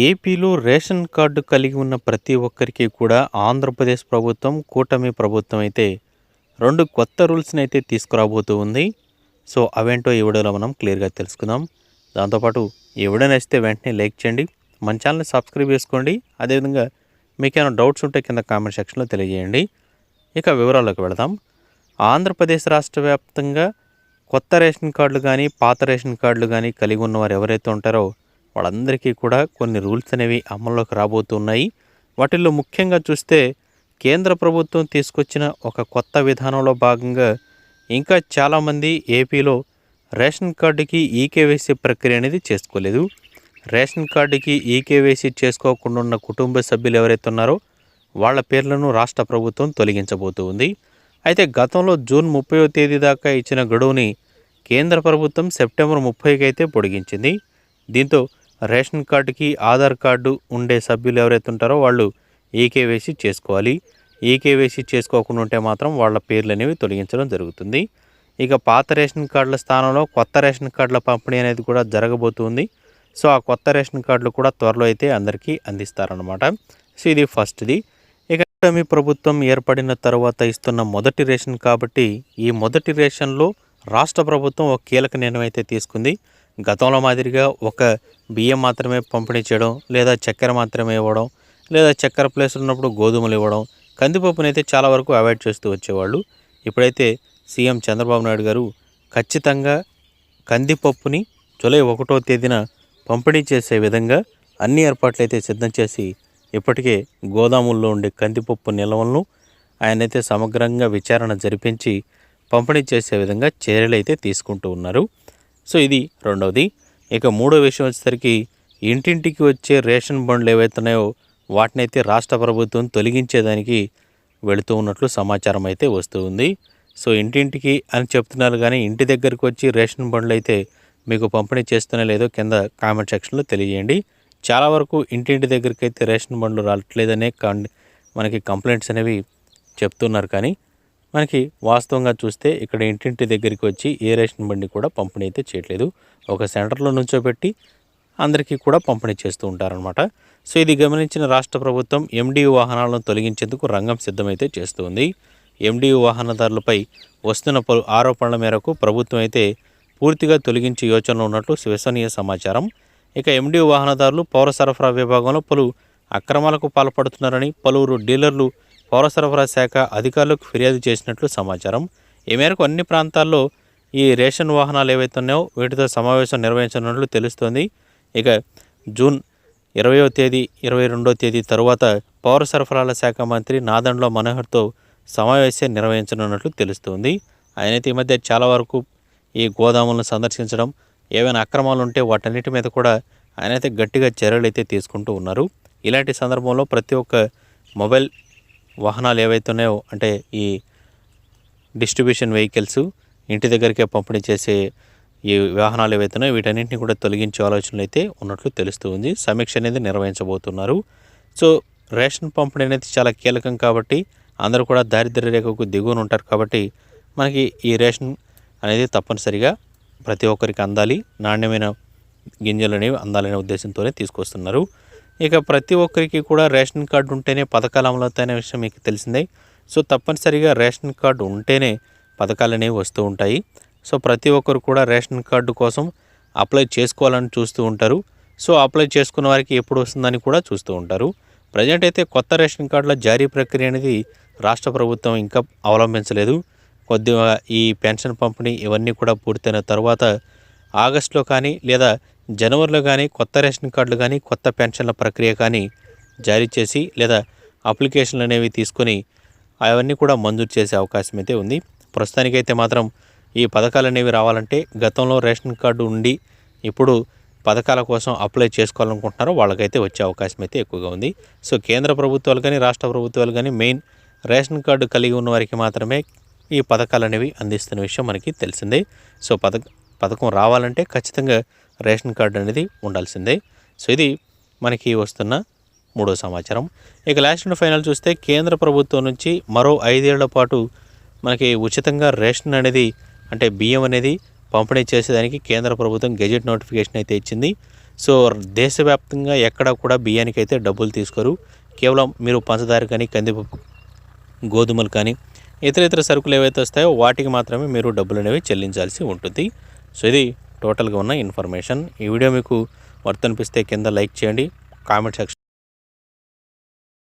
ఏపీలో ration card కలిగి ఉన్న ప్రతి ఒక్కరికి కూడా ఆంధ్రప్రదేశ్ ప్రభుత్వం కూటమి ప్రభుత్వం అయితే రెండు కొత్త రూల్స్ని అయితే తీసుకురాబోతూ ఉంది. సో అవేంటో ఈ వీడియోలో మనం క్లియర్గా తెలుసుకుందాం. దాంతోపాటు ఈ వీడియో నచ్చితే వెంటనే లైక్ చేయండి. మన ఛానల్ని సబ్స్క్రైబ్ చేసుకోండి. అదేవిధంగా మీకు ఏమైనా డౌట్స్ ఉంటే కింద కామెంట్ సెక్షన్లో తెలియజేయండి. ఇక వివరాల్లోకి వెళదాం. ఆంధ్రప్రదేశ్ రాష్ట్ర వ్యాప్తంగా కొత్త రేషన్ కార్డులు కానీ పాత రేషన్ కార్డులు కానీ కలిగి ఉన్నవారు ఎవరైతే ఉంటారో వాళ్ళందరికీ కూడా కొన్ని రూల్స్ అనేవి అమల్లోకి రాబోతున్నాయి. వాటిల్లో ముఖ్యంగా చూస్తే కేంద్ర ప్రభుత్వం తీసుకొచ్చిన ఒక కొత్త విధానంలో భాగంగా ఇంకా చాలామంది ఏపీలో రేషన్ కార్డుకి ఈకేవైసీ ప్రక్రియ అనేది చేసుకోలేదు. రేషన్ కార్డుకి ఈకేవైసీ చేసుకోకుండా ఉన్న కుటుంబ సభ్యులు ఎవరైతే ఉన్నారో వాళ్ళ పేర్లను రాష్ట్ర ప్రభుత్వం తొలగించబోతుంది అయితే గతంలో జూన్ ముప్పయో తేదీ దాకా ఇచ్చిన గడువుని కేంద్ర ప్రభుత్వం సెప్టెంబర్ ముప్పైకి అయితే పొడిగించింది. దీంతో రేషన్ కార్డుకి ఆధార్ కార్డు ఉండే సభ్యులు ఎవరైతే ఉంటారో వాళ్ళు ఈకేవైసీ చేసుకోవాలి. ఈకేవైసీ చేసుకోకుండా ఉంటే మాత్రం వాళ్ళ పేర్లు అనేవి తొలగించడం జరుగుతుంది. ఇక పాత రేషన్ కార్డుల స్థానంలో కొత్త రేషన్ కార్డుల పంపిణీ అనేది కూడా జరగబోతుంది. సో ఆ కొత్త రేషన్ కార్డులు కూడా త్వరలో అయితే అందరికీ అందిస్తారనమాట సో ఇది ఫస్ట్ది. ఇక మీ ప్రభుత్వం ఏర్పడిన తర్వాత ఇస్తున్న మొదటి రేషన్ కాబట్టి ఈ మొదటి రేషన్లో రాష్ట్ర ప్రభుత్వం ఒక కీలక నిర్ణయం అయితే తీసుకుంది. గతంలో మాదిరిగా ఒక బియ్యం మాత్రమే పంపిణీ చేయడం లేదా చక్కెర మాత్రమే ఇవ్వడం లేదా చక్కెర ప్లేస్ ఉన్నప్పుడు గోధుమలు ఇవ్వడం కందిపప్పునైతే అయితే చాలా వరకు అవాయిడ్ చేస్తూ వచ్చేవాళ్ళు. ఇప్పుడైతే సీఎం చంద్రబాబు నాయుడు గారు ఖచ్చితంగా కందిపప్పుని జూలై ఒకటో తేదీన పంపిణీ చేసే విధంగా అన్ని ఏర్పాట్లు అయితే సిద్ధం చేసి ఇప్పటికే గోదాముల్లో ఉండే కందిపప్పు నిల్వలను ఆయనైతే సమగ్రంగా విచారణ జరిపించి పంపిణీ చేసే విధంగా చర్యలు అయితే తీసుకుంటూ ఉన్నారు. సో ఇది రెండవది ఇక మూడో విషయం వచ్చేసరికి ఇంటింటికి వచ్చే రేషన్ బండ్లు ఏవైతున్నాయో వాటినైతే రాష్ట్ర ప్రభుత్వం తొలగించేదానికి వెళుతూ ఉన్నట్లు సమాచారం అయితే వస్తూ ఉంది. సో ఇంటింటికి అని చెప్తున్నారు కానీ ఇంటి దగ్గరకు వచ్చి రేషన్ బండ్లు అయితే మీకు పంపిణీ చేస్తున్నా లేదో కింద కామెంట్ సెక్షన్లో తెలియజేయండి. చాలా వరకు ఇంటింటి దగ్గరికి అయితే రేషన్ బండ్లు రావట్లేదనే మనకి కంప్లైంట్స్ అనేవి చెప్తున్నారు కానీ మనకి వాస్తవంగా చూస్తే ఇక్కడ ఇంటింటి దగ్గరికి వచ్చి ఏ రేషన్ బండి కూడా పంపిణీ అయితే చేయట్లేదు. ఒక సెంటర్లో నుంచోబెట్టి అందరికీ కూడా పంపిణీ చేస్తూ ఉంటారనమాట సో ఇది గమనించిన రాష్ట్ర ప్రభుత్వం ఎండి వాహనాలను తొలగించేందుకు రంగం సిద్ధమైతే చేస్తుంది. ఎండియు వాహనదారులపై వస్తున్న పలు ఆరోపణల మేరకు ప్రభుత్వం అయితే పూర్తిగా తొలగించే యోచనలో ఉన్నట్లు విశ్వసనీయ సమాచారం. ఇక ఎండియు వాహనదారులు పౌర సరఫరా విభాగంలో పలు అక్రమాలకు పాల్పడుతున్నారని పలువురు డీలర్లు పౌర సరఫరా శాఖ అధికారులకు ఫిర్యాదు చేసినట్లు సమాచారం. ఈ మేరకు అన్ని ప్రాంతాల్లో ఈ రేషన్ వాహనాలు ఏవైతే ఉన్నాయో వీటితో సమావేశం నిర్వహించనున్నట్లు తెలుస్తోంది. ఇక జూన్ ఇరవయో తేదీ ఇరవై రెండో తేదీ తరువాత పౌర సరఫరాల శాఖ మంత్రి నాదండ్ల మనోహర్తో సమావేశం నిర్వహించనున్నట్లు తెలుస్తోంది. ఆయనైతే ఈ మధ్య చాలా వరకు ఈ గోదాములను సందర్శించడం ఏవైనా అక్రమాలు ఉంటే వాటన్నిటి మీద కూడా ఆయనైతే గట్టిగా చర్యలు అయితే తీసుకుంటూ ఉన్నారు. ఇలాంటి సందర్భంలో ప్రతి ఒక్క మొబైల్ వాహనాలు ఏవైతే ఉన్నాయో అంటే ఈ డిస్ట్రిబ్యూషన్ వెహికల్స్ ఇంటి దగ్గరికే పంపిణీ చేసే ఈ వాహనాలు ఏవైతే ఉన్నాయో వీటన్నింటిని కూడా తొలగించే ఆలోచనలు అయితే ఉన్నట్లు తెలుస్తూ ఉంది. సమీక్ష అనేది నిర్వహించబోతున్నారు. సో రేషన్ పంపిణీ అనేది చాలా కీలకం కాబట్టి అందరూ కూడా దారిద్ర్య రేఖకు దిగువన ఉంటారు కాబట్టి మనకి ఈ రేషన్ అనేది తప్పనిసరిగా ప్రతి ఒక్కరికి అందాలి నాణ్యమైన గింజలు అనేవి అందాలనే ఉద్దేశంతోనే తీసుకొస్తున్నారు. ఇక ప్రతి ఒక్కరికి కూడా రేషన్ కార్డు ఉంటేనే పథకాలు అమలవుతాయనే విషయం మీకు తెలిసిందే. సో తప్పనిసరిగా రేషన్ కార్డు ఉంటేనే పథకాలు అనేవి వస్తూ ఉంటాయి. సో ప్రతి ఒక్కరు కూడా రేషన్ కార్డు కోసం అప్లై చేసుకోవాలని చూస్తూ ఉంటారు. సో అప్లై చేసుకున్న వారికి ఎప్పుడు వస్తుందని కూడా చూస్తూ ఉంటారు. ప్రజెంట్ అయితే కొత్త రేషన్ కార్డుల జారీ ప్రక్రియ అనేది రాష్ట్ర ప్రభుత్వం ఇంకా అవలంబించలేదు. కొద్దిగా ఈ పెన్షన్ పంపిణీ ఇవన్నీ కూడా పూర్తయిన తర్వాత ఆగస్టులో కానీ లేదా జనవరిలో కానీ కొత్త రేషన్ కార్డులు కానీ కొత్త పెన్షన్ల ప్రక్రియ కానీ జారీ చేసి లేదా అప్లికేషన్లు అనేవి తీసుకొని అవన్నీ కూడా మంజూరు చేసే అవకాశం అయితే ఉంది. ప్రస్తుతానికైతే మాత్రం ఈ పథకాలు అనేవి రావాలంటే గతంలో రేషన్ కార్డు ఉండి ఇప్పుడు పథకాల కోసం అప్లై చేసుకోవాలనుకుంటున్నారో వాళ్ళకైతే వచ్చే అవకాశం అయితే ఎక్కువగా ఉంది. సో కేంద్ర ప్రభుత్వాలు కానీ రాష్ట్ర ప్రభుత్వాలు కానీ మెయిన్ రేషన్ కార్డు కలిగి ఉన్న వారికి మాత్రమే ఈ పథకాలు అనేవి అందిస్తున్న విషయం మనకి తెలిసిందే. సో పథక పథకం రావాలంటే ఖచ్చితంగా రేషన్ కార్డు అనేది ఉండాల్సిందే. సో ఇది మనకి వస్తున్న మూడో సమాచారం. ఇక లాస్ట్ అండ్ ఫైనల్ చూస్తే కేంద్ర ప్రభుత్వం నుంచి మరో ఐదేళ్ళ పాటు మనకి ఉచితంగా రేషన్ అనేది అంటే బియ్యం అనేది పంపిణీ చేసేదానికి కేంద్ర ప్రభుత్వం గెజెట్ నోటిఫికేషన్ అయితే ఇచ్చింది. సో దేశవ్యాప్తంగా ఎక్కడ కూడా బియ్యానికి అయితే డబ్బులు తీసుకోరు. కేవలం మీరు పంచదార కానీ కందిపప్పు గోధుమలు కానీ ఇతర ఇతర సరుకులు ఏవైతే వస్తాయో వాటికి మాత్రమే మీరు డబ్బులు అనేవి చెల్లించాల్సి ఉంటుంది. సో ఇది టోటల్గా ఉన్న ఇన్ఫర్మేషన్ ఈ వీడియో మీకు వర్త్ అనిపిస్తే కింద లైక్ చేయండి కామెంట్ సెక్షన్